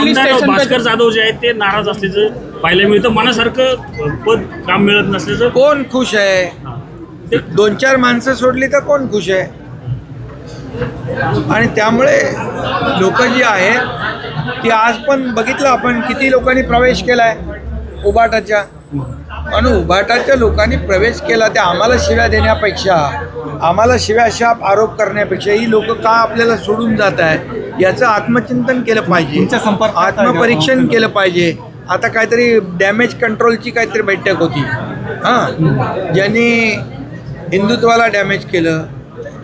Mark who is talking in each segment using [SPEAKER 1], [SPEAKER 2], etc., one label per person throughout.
[SPEAKER 1] Police
[SPEAKER 2] आमदार
[SPEAKER 1] station
[SPEAKER 2] Bhaskar Jadhav जे आहेत ते नाराज असल्याचं पाहायला मिळतं. मनासारखं पद काम मिळत नसल्याचं.
[SPEAKER 3] कोण खुश आहे?
[SPEAKER 2] ते
[SPEAKER 3] दोन चार माणसं सोडली तर कोण खुश आहे? आणि त्यामुळे लोक जी आहेत ती आज पण बघितलं आपण किती लोकांनी प्रवेश केलाय उबाटाच्या. आणि उबाटाच्या लोकांनी प्रवेश केला ते आम्हाला शिव्या देण्यापेक्षा आम्हाला शिव्या शाप आरोप करण्यापेक्षा ही लोक का आपल्याला सोडून जात आहे याचं आत्मचिंतन केलं पाहिजे? आत्मपरीक्षण केलं पाहिजे. आता काहीतरी डॅमेज कंट्रोलची काहीतरी बैठक होती. हां? ज्यांनी हिंदुत्वाला डॅमेज केलं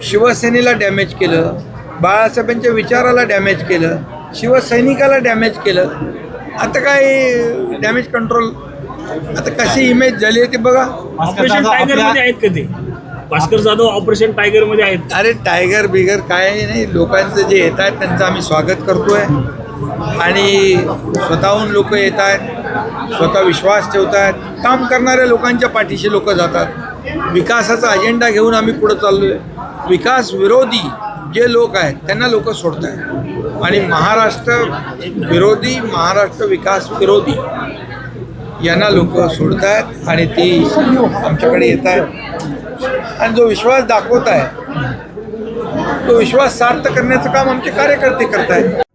[SPEAKER 3] शिवसेनेला डॅमेज केलं बाळासाहेबांच्या विचाराला डॅमेज केलं शिवसैनिकाला डॅमेज केलं. आता काय डॅमेज कंट्रोल आता कशी इमेज झाली आहे ते बघा.
[SPEAKER 2] ऑपरेशन आहेत का ते? भास्कर जाधव ऑपरेशन टायगरमध्ये आहेत.
[SPEAKER 3] अरे टायगर बिगर काय नाही. लोकांचं जे येत आहेत त्यांचं आम्ही स्वागत करतोय. आणि स्वतःहून लोक येत आहेत स्वतः विश्वास ठेवत आहेत. काम करणाऱ्या लोकांच्या पाठीशी लोक जातात. विकासाचा अजेंडा घेऊन आम्ही पुढे चाललोय. विकास विरोधी जे लोक आहेत त्यांना लोक सोडत आहेत आणि महाराष्ट्र विरोधी महाराष्ट्र विकास विरोधी यांना लोक सोडत आहेत आणि ती आमच्याकडे येत आहेत आणि जो विश्वास दाखवत आहे तो विश्वास सार्थ करण्याचं काम आमचे कार्यकर्ते करत आहेत